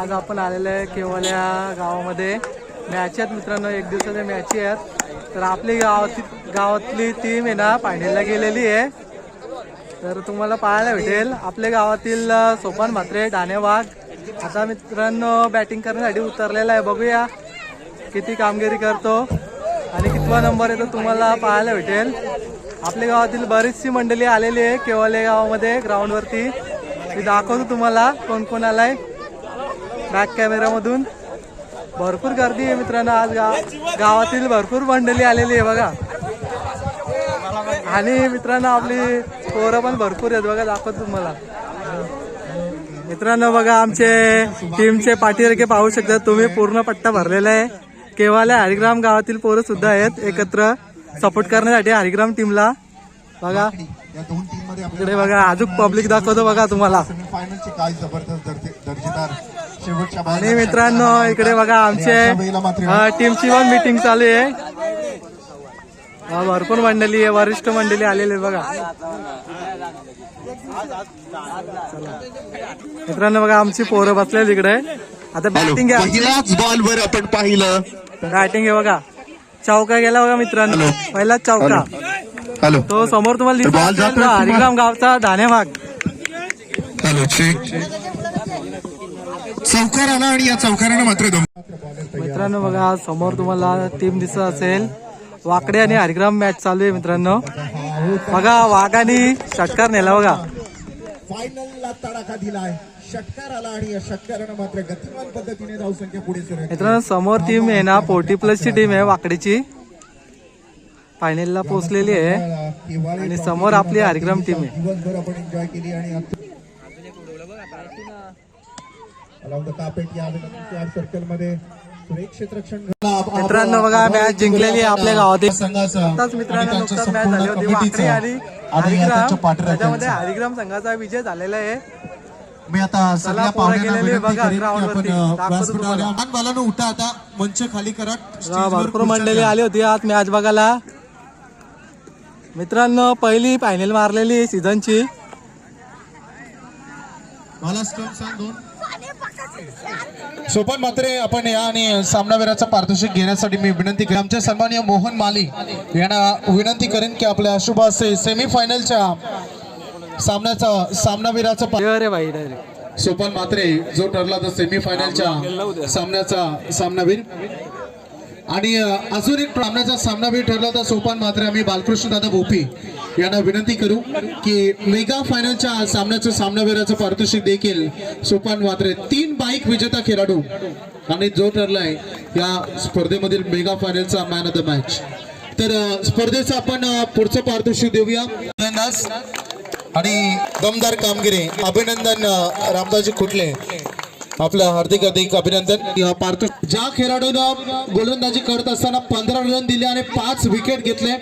आज आपण आलेलो आहे केवल्या गावामध्ये. मॅच आहेत मित्रांनो एक दिवसाच्या मॅची आहेत. तर आपली गावातली गावातली टीम आहे ना फायनलला गेलेली आहे. तर तुम्हाला पाहायला भेटेल आपल्या गावातील सोपान म्हात्रे डाणे वाघ. आता मित्रांनो बॅटिंग करण्यासाठी उतरलेला आहे. बघूया किती कामगिरी करतो. आणि कितवा नंबर येतो तुम्हाला पाहायला भेटेल. आपल्या गावातील बरीचशी मंडळी आलेली आहे केवले गावामध्ये ग्राउंडवरती मी दाखवतो तुम्हाला कोण कोण आलाय. बॅक कॅमेरामधून भरपूर गर्दी आहे मित्रांनो. आज गाव गावातील भरपूर मंडळी आलेली आहे बघा. आणि मित्रांनो आपली पोरं पण भरपूर आहेत बघा दाखवतो तुम्हाला. मित्रांनो बघा आमचे टीमचे पाठीसारखे पाहू शकता तुम्ही पूर्ण पट्टा भरलेला आहे. केव्हाला हरिग्राम गावातील पोरं सुद्धा आहेत एकत्र सपोर्ट करण्यासाठी हरिग्राम टीमला बघा. इकडे बघा अजून पब्लिक दाखवतो बघा तुम्हाला. सेमीफायनलची काय जबरदस्त दर्जेदार आणि मित्रांनो इकडे बघा आमचे टीमची पण मीटिंग चालू आहे. भरपूर मंडळी आहे वरिष्ठ मंडळी आलेले आहे बघा. मित्रांनो बघा आमची पोरं बसलेली इकडे. आता बॅटिंग बॉल वर आपण पाहिलं. बॅटिंग आहे बघा. चौका गेला बघा मित्रांनो. पहिलाच चौका. हॅलो. तो समोर तुम्हाला दिसतो. हरिग्राम गावचा धानेमाग. हॅलो चौकार आला आणि या चौकारानं मात्र दम. मित्रांनो बघा समोर तुम्हाला टीम दिसत असेल. वाकडे आणि हरिग्राम मॅच चालू आहे मित्रांनो. बघा वाघाने षटकार नेला बघा. फायनलला तडाखा दिलाय. षटकार आला आणि या षटकारानं मात्र गतिमान पद्धतीने धावसंख्या पुढे सरकली. मित्रांनो समोर टीम आहे ना फोर्टी प्लस ची टीम आहे वाकडीची. फायनलला पोहोचलेली आहे. आणि समोर आपली हरिग्राम टीम आहे. दिवसभर आपण एन्जॉय केली आणि कार्पेट या सर्कलमध्ये मित्रांनो बघा मॅच जिंकलेली आपल्या गावातील संघाचा आताच मित्रांनो नुकताच मॅच झाली होती कमिटीचा आणि हरिग्राम. त्याच्यामध्ये हरिग्राम संघाचा विजय झालेला आहे. मी आता सगळ्या पाहुण्यांना उठा आता. मंच खाली करा. भरपूर मंडळी. आली होती आज मॅच बघायला. मित्रांनो पहिली फायनल मारलेली सीझनची मला स्टंप सांग दोन. सोपन मात्रे आपण या आणि सामनावीराचा पारितोषिक घेण्यासाठी मी विनंती करेन. आमचे सन्माननीय मोहन माली यांना विनंती करेन की आपल्या शुभ असे सेमीफायनलच्या सामन्याचा सामनावीराचा सोपान मात्रे जो ठरला तर सेमीफायनलच्या सामन्याचा सामनावीर. आणि अजून एक सामन्याचा सामनावीर ठरला तर सोपान मात्रे आम्ही बालकृष्ण दादा भोपी. यांना विनंती करू की मेगा फायनलच्या सामन्याचं सामनावीराचं पारितोषिक देखील सोपान मात्रे तीन बाईक विजेता खेळाडू आणि जो ठरलाय या स्पर्धेमधील मेगा फायनलचा मॅन ऑफ द मॅच तर स्पर्धेचं आपण पुढचं पारितोषिक देऊया. आणि दमदार कामगिरी. अभिनंदन रामदासजी कुठले? आपलं हार्दिक हार्दिक अभिनंदन. पार्थ ज्या खेळाडूनं गोलंदाजी करत असताना पंधरा रन दिले आणि पाच विकेट घेतले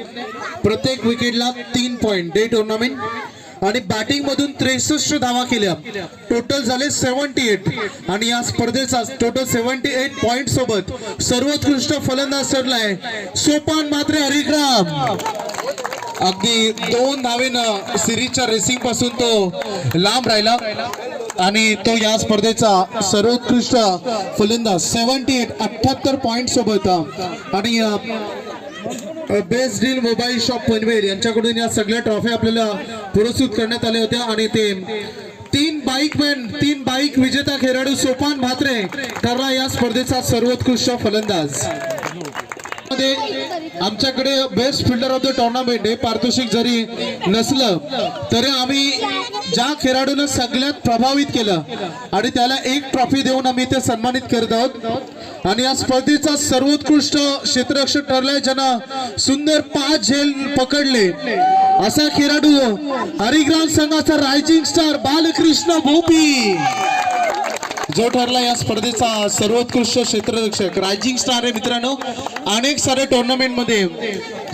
प्रत्येक विकेटला तीन पॉइंट डे टुर्नामेंट आणि बॅटिंग मधून त्रेसष्ट धावा केल्या. टोटल झाले सेव्हन्टी एट आणि या स्पर्धेचा टोटल सेव्हन्टी एट पॉइंट सोबत सर्वोत्कृष्ट फलंदाज ठरलाय सोपान मात्रे हरिग्राम. अगदी दोन धावेनं सिरीजच्या रेसिंगपासून तो लांब राहिला. आणि तो या स्पर्धेचा सर्वोत्कृष्ट फलंदाज सेव्हन्टी एट अठ्याहत्तर पॉईंट सोबत आणि best deal mobile shop Panvel यांच्याकडून या सगळ्या ट्रॉफी आपल्याला पुरस्कृत करण्यात आल्या होत्या. आणि ते तीन बाईक मॅन तीन बाईक विजेता खेळाडू सोपान भात्रे ठरला या स्पर्धेचा सर्वोत्कृष्ट फलंदाज. मध्ये आमच्याकडे best fielder of the tournament हे पारितोषिक जरी नसलं तरी आम्ही ज्या खेळाडूला सगळ्यात प्रभावित केलं आणि त्याला एक ट्रॉफी देऊन आम्ही ते सन्मानित करत आहोत. आणि या स्पर्धेचा सर्वोत्कृष्ट क्षेत्ररक्षक ठरलाय ज्यानं सुंदर पाच झेल पकडले. असा खेळाडू हरिग्राम संघाचा रायझिंग स्टार बालकृष्ण भोपी. जो ठरला या स्पर्धेचा सर्वोत्कृष्ट क्षेत्ररक्षक रायझिंग स्टार आहे मित्रांनो. अनेक सारे टुर्नामेंटमध्ये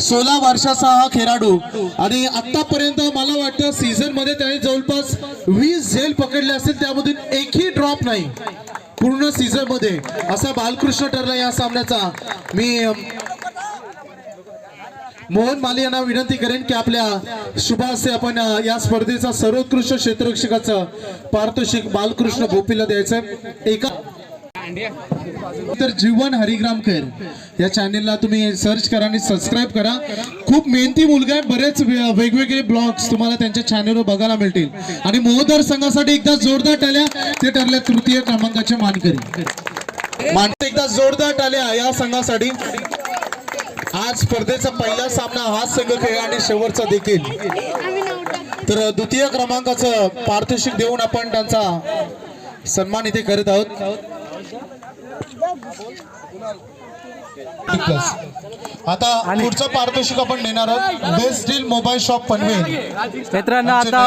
सोळा वर्षाचा हा खेळाडू. आणि आतापर्यंत मला वाटतं सीझनमध्ये त्याने जवळपास वीस झेल पकडले असेल त्यामधून एकही ड्रॉप नाही. पूर्ण सीझनमध्ये असा बालकृष्ण ठरला या सामन्याचा. मी मोहन माली यांना विनंती करेन की आपल्या शुभासे आपण या स्पर्धेचा सर्वोत्कृष्ट क्षेत्ररक्षकाचं पारितोषिक बालकृष्ण गोपीला द्यायचं एका तर जीवन हरिग्रामकर या चॅनेलला तुम्ही सर्च करा आणि सबस्क्राईब करा. खूप मेहनती मुलगा आहे बरेच वेगवेगळे ब्लॉग्स तुम्हाला त्यांच्या चॅनेलवर बघायला मिळतील. आणि मोहदर संघासाठी एकदा जोरदार टाल्या ते ठरल्या तृतीय क्रमांकाचे मानकरी. मान एकदा जोरदार टाल्या या संघासाठी. आज स्पर्धेचा पहिला सामना हा संघ खेळ आणि शेवटचा देखील. तर द्वितीय क्रमांकाचं पारितोषिक देऊन आपण त्यांचा सन्मान इथे करत आहोत. आता पुढचं पारितोषिक आपण देणार आहोत. Best deal mobile shop Panvel. मित्रांनो आता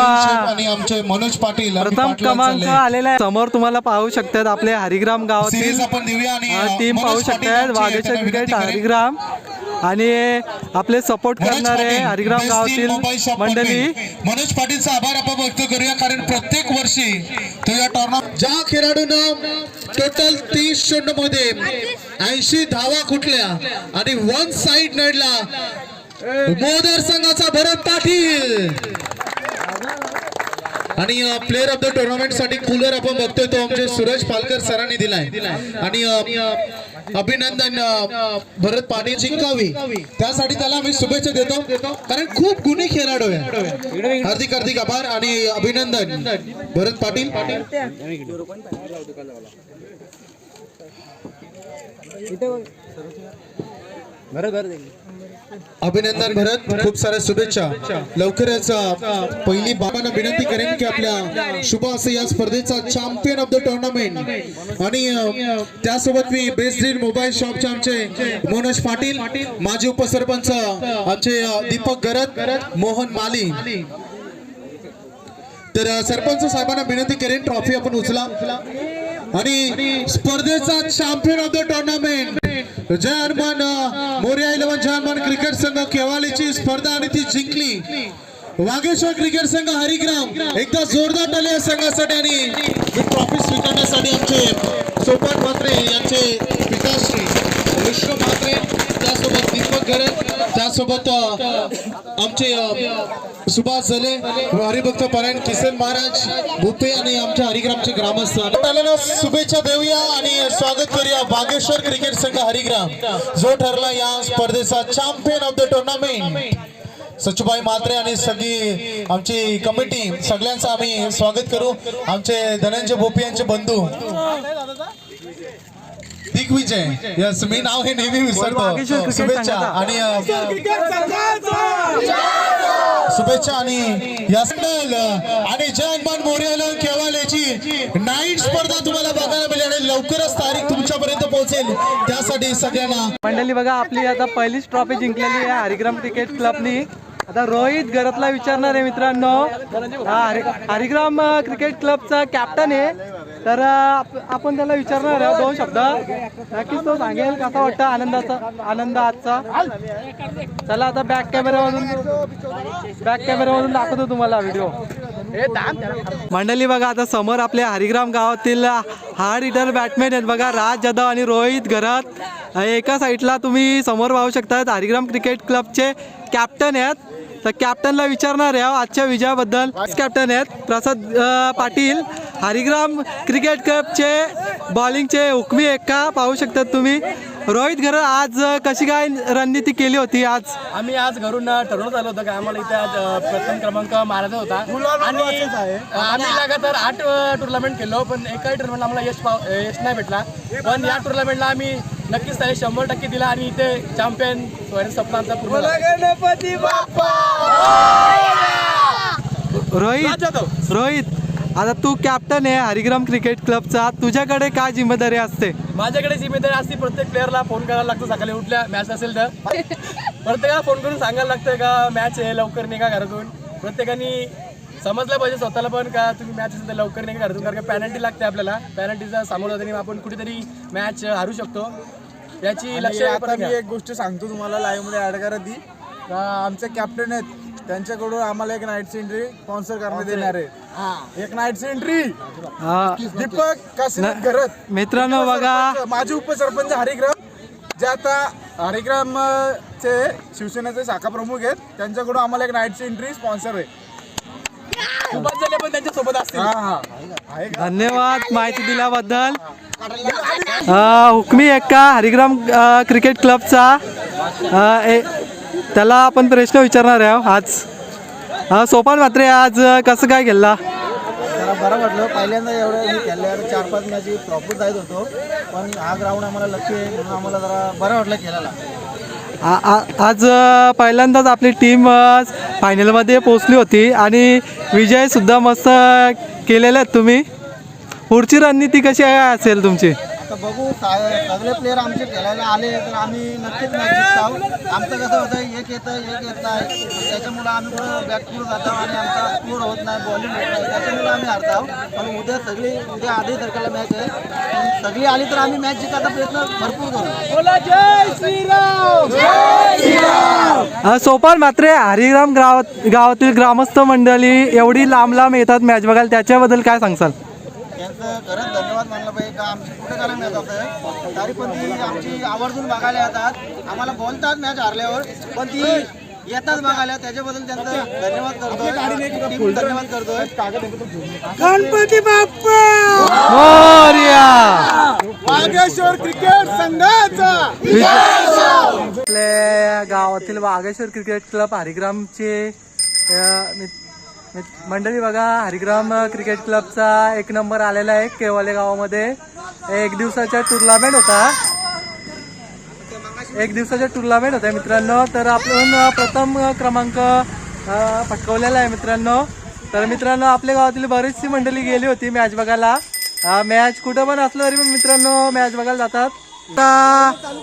आणि आमचे मनोज पाटील प्रथम क्रमांक. आलेला आहे. समोर तुम्हाला पाहू शकतात आपले हरिग्राम गावातील सिरीज आपण देऊया आणि टीम पाहू शकतात. वागेश्वर करेन. हरिग्राम. आणि आपले सपोर्ट करणारे हरिग्राम गावातील मंडळी. मनोज पाटीलचा आभार आपण व्यक्त करूया कारण प्रत्येक वर्षी तो या टॉर्नामेंट ज्या खेळाडूंना टोटल तीस चेंडू मध्ये ऐंशी धावा कुठल्या आणि वन साइड नडला मोदर संघाचा भरत पाटील. आणि प्लेअर ऑफ द टुर्नामेंटसाठी कूलर आपण बघतोय तो आमचे सूरज पालकर सरांनी दिलाय. आणि अभिनंदन भरत पाटील जिंकावी त्यासाठी त्याला आम्ही शुभेच्छा देतो. कारण खूप गुणी खेळाडू आहे. हार्दिक हार्दिक आभार आणि अभिनंदन. भरत पाटील. अभिनंदन भरत खूप साऱ्या शुभेच्छा. लवकरच पहिली बाबांना विनंती करेन की आपल्या शुभ असे या स्पर्धेचा चॅम्पियन ऑफ द टुर्नामेंट आणि त्यासोबत मी बेस्ट डील मोबाईल शॉपचे आमचे मनोज पाटील माजी उपसरपंच आमचे दीपक गरत मोहन माली. तर सरपंच साहेबांना विनंती करेन ट्रॉफी आपण उचला. आणि स्पर्धेचा champion of the tournament Jay Morya eleven Jay cricket संघ केवालीची स्पर्धा आणि ती जिंकली. वागेश्वर क्रिकेट संघ हरिग्राम एकदा जोरदार टाळे या संघासाठी आणि ट्रॉफी स्वीकारण्यासाठी आमचे सोपान म्हात्रे यांचे पिताश्री. दीपक घरे त्यासोबत आमचे सुभाष झले हरिभक्त परायण किसन महाराज भूपे आणि आमच्या हरिग्रामचे ग्रामस्थ. शुभेच्छा देऊया आणि स्वागत करूया बागेश्वर क्रिकेट संघ हरिग्राम. जो ठरला या स्पर्धेचा champion of the tournament Sachubhai Matre आणि सगळी आमची कमिटी सगळ्यांचं आम्ही स्वागत करू. आमचे धनंजय भोपे यांचे बंधू. दिग्विजय. यस मी नाव हे नेहमी विसरतो. शुभेच्छा. आणि शुभेच्छा आणि या संघाल आणि जय हनुमान मोर्याला केवाल्याची नाईट स्पर्धा तुम्हाला बघायला मिळेल आणि लवकरच तारीख तुमच्यापर्यंत पोहोचेल. त्यासाठी सगळ्यांना मंडळी बघा आपली आता पहिलीच ट्रॉफी जिंकलेली आहे हरिग्राम क्रिकेट क्लबनी. आता रोहित गरतला विचारणार आहे मित्रांनो. हा हरि हरिग्राम क्रिकेट क्लबचा कॅप्टन आहे. तर आप- आपण त्याला विचारणार आहे दोन शब्द. नक्कीच तो सांगेल कसा वाटतं आनंदाचा आनंद आजचा? चला आता बॅक कॅमेऱ्यावरून बॅक कॅमेरामधून दाखवतो तुम्हाला व्हिडिओ मंडळी बघा आता समोर आपल्या हरिग्राम गावातील हार्ड हिटर बॅटमॅन आहेत. बघा राज जाधव आणि रोहित घरात एका साईडला तुम्ही समोर पाहू शकता हरिग्राम क्रिकेट क्लबचे कॅप्टन आहेत. तर कॅप्टनला विचारणार आहे आजच्या विजयाबद्दल. कॅप्टन आहेत प्रसाद पाटील हरिग्राम क्रिकेट क्लबचे बॉलिंगचे हुकमी एक्का पाहू शकतात तुम्ही. रोहित घर आज कशी काय रणनीती केली होती आज? आम्ही आज घरून अ, ठरवून आलो होतं की आम्हाला इथे आज प्रथम क्रमांक मारायचा होता. आणि आम्ही लगातार आठ टुर्नामेंट खेळलो पण एकाही टुर्नामेंट आम्हाला यश पाव यश नाही भेटला. पण या टुर्नामेंटला आम्ही नक्कीच त्याला शंभर टक्के दिला आणि इथे चॅम्पियन स्वप्नांचा पूर्ण झाला. रोहित रोहित आता तू कॅप्टन आहे हरिग्राम क्रिकेट क्लबचा तुझ्याकडे काय जिम्मेदारी असते? माझ्याकडे जिम्मेदारी असते प्रत्येक प्लेअरला फोन करायला लागतो सकाळी. उठल्या मॅच असेल तर. प्रत्येकाला फोन करून सांगायला लागतं का मॅच आहे लवकर निघा घरातून. प्रत्येकाने समजलं पाहिजे स्वतःला पण का तुम्ही मॅच असेल तर लवकर निघा घरातून कारण का पॅनल्टी लागते आपल्याला. पॅनल्टीचा सामोरं जाताना आपण कुठेतरी मॅच हरू शकतो. याची लक्ष आता मी एक गोष्ट सांगतो तुम्हाला लाईव्हमध्ये ऍड करा ती. का आमचे कॅप्टन आहेत. त्यांच्याकडून आम्हाला एक नाईट एंट्री स्पॉन्सर करण्यात येणार आहे. एक नाईट एंट्री हा, दीपक काशीनाथ घरत. मित्रांनो बघा. माझे उपसरपंच हरिग्राम जे आता हरिग्राम अ, चे शिवसेनेचे शाखा प्रमुख आहेत त्यांच्याकडून आम्हाला एक नाईटची एंट्री स्पॉन्सर आहे. पण त्यांच्यासोबत असतील. हा हा. धन्यवाद माहिती दिल्याबद्दल. अ, हुकमी एक्का हरिग्राम क्रिकेट क्लबचा. त्याला आपण प्रश्न विचारणार आहे आज. अ, सोपान मात्रे आज कसं काय गेला जरा बरं वाटलं. पहिल्यांदा एवढं मी खेळल्यावर चार पाच मॅच प्रॉफिट जायत होतो. पण हा ग्राउंड आम्हाला लक्की आहे म्हणून आम्हाला जरा बरं वाटलं खेळायला. आ- आ- आज पहिल्यांदाच आपली टीम फायनलमध्ये पोचली होती आणि विजयसुद्धा मस्त केलेले आहेत तुम्ही. पुढची रणनीती कशी असेल तुमची? आता बघू सा- सगळे प्लेअर आमचे खेळायला आले तर आम्ही नक्कीच मॅच जिंकताव आमचं कसं होतं एक येतं एक येत नाही. त्याच्यामुळं आम्ही कुठं बॅक पुढं जातो आणि आमचा स्कोर होत नाही बॉलिंग होत नाही. त्याच्यामुळे आम्ही हारताव पण उद्या सगळी उद्या आधी तारखेला मॅच आहे. सगळी आली तर आम्ही मॅच जिंकायचा प्रयत्न भरपूर करू. बोला जय श्रीराम! सोपान मात्रे हरिग्राम गावात गावातील ग्रामस्थ मंडळी एवढी लांब लांब येतात मॅच बघायला. त्याच्याबद्दल काय सांगसाल? त्यांचं खरंच धन्यवाद मानलं पाहिजे. का आमची कुठे करायला मिळत होतं तरी पण ती आमची आवर्जून बघायला येतात. आम्हाला बोलतात मॅच हारल्यावर पण ती येतात बघायला त्याच्याबद्दल त्यांचं धन्यवाद करतोय. धन्यवाद करतोय. मोरया! वागेश्वर क्रिकेट संघाचा! आपल्या गावातील वाघेश्वर क्रिकेट क्लब हरिग्रामचे मंडळी बघा हरिग्राम क्रिकेट क्लबचा एक नंबर आलेला आहे केवाले गावामध्ये. एक दिवसाचा टुर्नामेंट होता. एक दिवसाचा टुर्नामेंट होता मित्रांनो. तर आपण प्रथम क्रमांक पटकवलेला आहे मित्रांनो. तर मित्रांनो आपल्या गावातील बरीचशी मंडळी गेली होती मॅच बघायला. मॅच कुठं पण असलं तरी पण मित्रांनो मॅच बघायला जातात.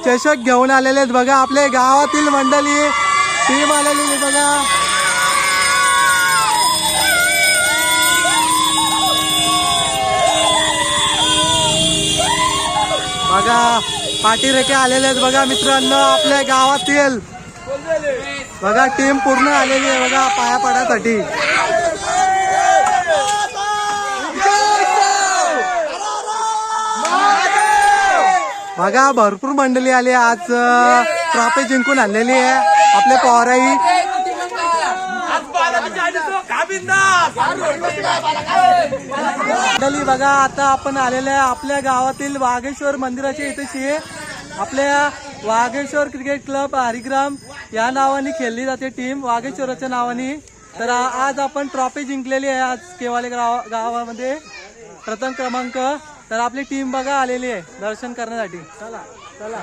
चषक घेऊन आलेले आहेत बघा आपल्या गावातील मंडळी. टीम आलेली बघा. बघा पाठीरेखे आलेले आहेत बघा मित्रांनो आपल्या गावातील. बघा टीम पूर्ण आलेली आहे बघा पाया पडायसाठी बघा भरपूर मंडळी आली आज. ट्रॉफी जिंकून आणलेली आहे. आपले पवाराई मंडळी बघा आता आपण आलेले आहे आपल्या गावातील वाघेश्वर मंदिराच्या इथेशी. आपल्या वाघेश्वर क्रिकेट क्लब हरिग्राम या नावाने खेळली जाते टीम वाघेश्वराच्या नावाने. तर आज आपण ट्रॉफी जिंकलेली आहे आज केवाले गाव गावामध्ये. प्रथम क्रमांक. तर आपली टीम बघा आलेली आहे दर्शन करण्यासाठी. चला चला.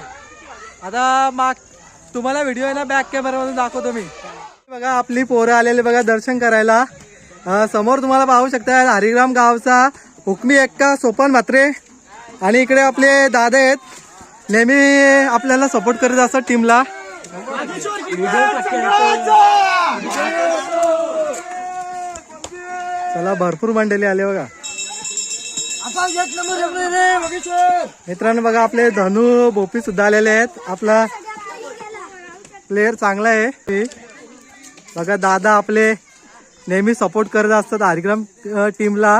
आता माग तुम्हाला व्हिडिओ आहे ना बॅक कॅमेरामधून दाखवतो मी. बघा आपली पोरं आलेली बघा दर्शन करायला. समोर तुम्हाला पाहू शकता हरिग्राम गावचा हुकमी एक्का सोपान म्हात्रे. आणि इकडे आपले दादा आहेत. नेहमी आपल्याला सपोर्ट करत असतात टीमला चला भरपूर मांडलेली आले बघा. मित्रांनो बघा आपले धनु भोपी सुद्धा आलेले आहेत. आपला प्लेअर चांगला आहे. बघा दादा आपले नेहमी सपोर्ट करत असतात हरिग्राम टीमला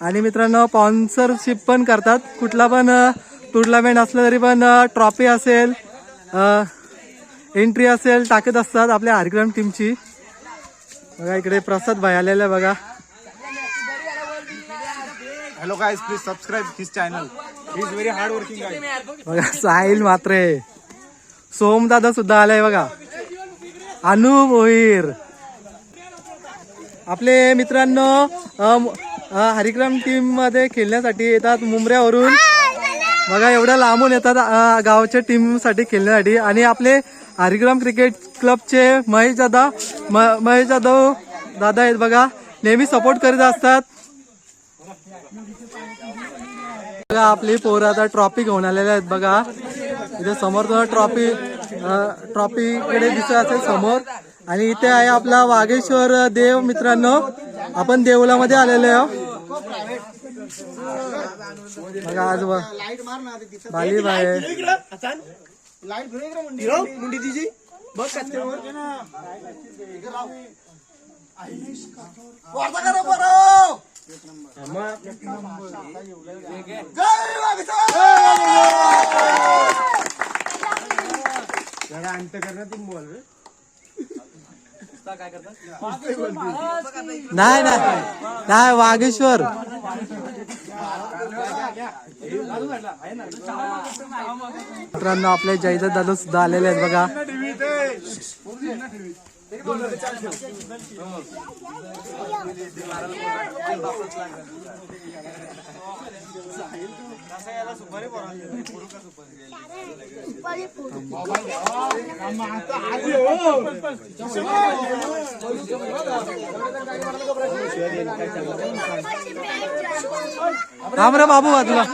आणि मित्रांनो स्पॉन्सरशिप पण करतात. कुठला पण टुर्नामेंट असलं तरी पण ट्रॉफी असेल एंट्री असेल टाकत असतात आपल्या हरिग्राम टीमची बघा इकडे प्रसाद भाई आलेला बघा. Hello guys please subscribe his channel is very hard working बघा साहिल मात्रे. सोमदादा सुद्धा आलाय बघा. अनु भोईर आपले मित्रांनो हरिक्रम टीममध्ये खेळण्यासाठी येतात मुंबऱ्यावरून बघा एवढ्या लांबून येतात गावच्या टीमसाठी खेळण्यासाठी. आणि आपले हरिक्रम क्रिकेट क्लबचे महेश दादा म- महेश जाधव दादा आहेत बघा. नेहमी सपोर्ट करीत असतात. बघा आपली पोरं आता ट्रॉफी घेऊन आलेल्या आहेत बघा. इथे समोर तुम्हाला ट्रॉफी ट्रॉफी कडे दिसत असेल समोर. आणि इथे आहे आपला वाघेश्वर देव मित्रांनो. आपण देवलामध्ये आलेलो आहे बघा आज बाली बाई आहे. मुंडी तिची बघ कचऱ्यावर नाही नाही. नाही वागेश्वर. मित्रांनो आपले जयदत दादा सुद्धा आलेले आहेत बघा. थांब रे बाबू बाजूला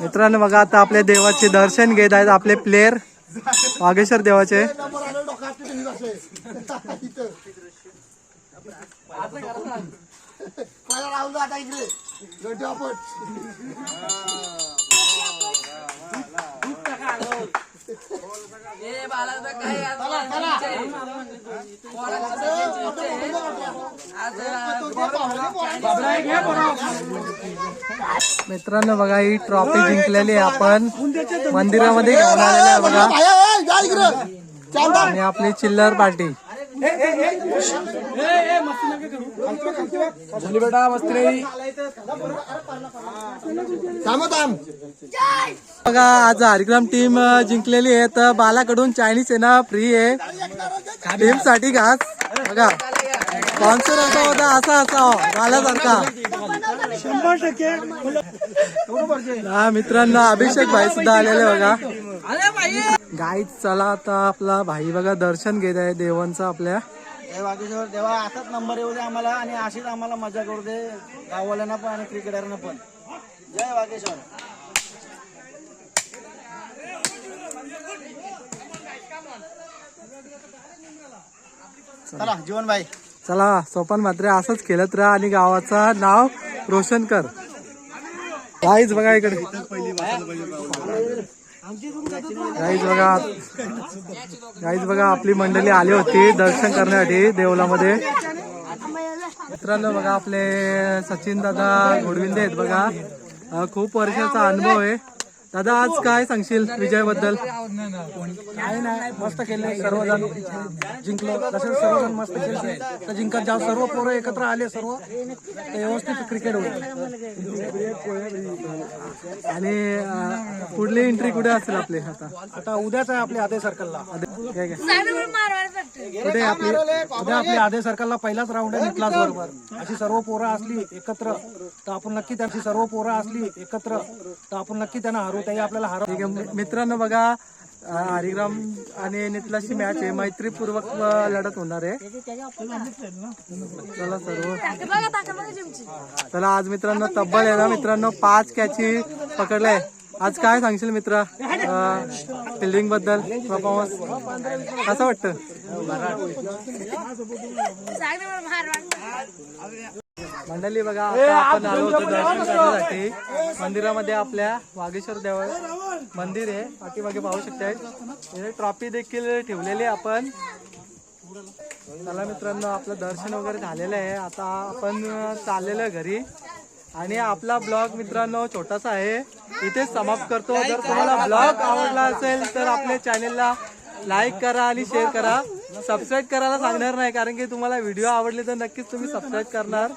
मित्रांनो बघा आता आपल्या देवाचे दर्शन घेत आहेत आपले प्लेयर वागेश्वर देवाचे. मित्रांनो बघा ही ट्रॉफी जिंकलेली आहे आपण. मंदिरामध्ये घेऊन आलेले आहे बघा. आणि आपली चिल्लर पार्टी. बेटा मस्त रे बघा आज हरिग्राम टीम जिंकलेली आहे. तर बालाकडून चायनीज सेना फ्री आहे. टीमसाठी घास. बघा. स्पॉन्सर असा होता असा असा. बालासारखा. हा मित्रांनो अभिषेक भाई सुद्धा आलेले बघा. गाईत चला आता आपला भाई बघा दर्शन घेत आहे देवांचं आपल्या. जय वागेश्वर देवा असाच नंबर येऊ दे आम्हाला आणि अशीच आम्हाला मजा करू दे गाववाल्यांना पण आणि क्रिकेटरना पण. जय वागेश्वर. चला जीवन भाई. चला सोपान मात्र असंच खेळत राहा आणि गावाचा नाव रोशन कर. गाईज बघा इकडे. गाईज बघा. गाईज बघा आपली मंडळी आली होती दर्शन करण्यासाठी देवलामध्ये. मित्रांनो बघा आपले सचिन दादा घोडविंदे आहेत बघा. खूप वर्षाचा अनुभव आहे. दादा आज काय सांगशील विजयबद्दल नाही मस्त केले सर्वजण जिंकलो तसे सर्वजण मस्त खेळले. तर जिंकत जाऊ सर्व पोरं एकत्र आले सर्व. तर व्यवस्थित क्रिकेट होईल. आणि पुढली एंट्री कुठे असेल आपली? आता? आता उद्याच आहे आपल्या आधे सर्कलला. आपली उद्या आपल्या आधे सर्कलला पहिलाच राऊंड आहे बरोबर. अशी सर्व पोरं असली एकत्र तर आपण नक्की त्यांची सर्व पोरं असली एकत्र तर आपण नक्की त्यांना हरू त्याही आपल्याला हरव. मित्रांनो बघा हरिग्राम आणि नितलाशी मॅच आहे. मैत्रीपूर्वक लढत होणार आहे. चला सर्व. चला आज मित्रांनो तब्बल आहे ना मित्रांनो? पाच कॅची पकडले आज काय सांगशील मित्र? फिल्डिंगबद्दल परफॉर्मन्स कसं वाटतं? मंडळी बघा आपण आलो होतो दर्शन करण्यासाठी. मंदिरामध्ये आपल्या वागेश्वर देव मंदिर आहे. पाठीमागे पाहू शकताय. ट्रॉफी देखील ठेवलेली आपण. चला मित्रांनो आपलं दर्शन वगैरे झालेलं आहे. आता आपण चाललेलो घरी. आणि आपला ब्लॉग मित्रांनो छोटासा आहे. इथेच समाप्त करतो. जर तुम्हाला ब्लॉग आवडला असेल तर आपल्या चॅनेलला लाईक करा आणि शेअर करा. सबस्क्राईब करायला सांगणार नाही कारण की तुम्हाला व्हिडिओ आवडले तर नक्कीच तुम्ही सबस्क्राईब करणार.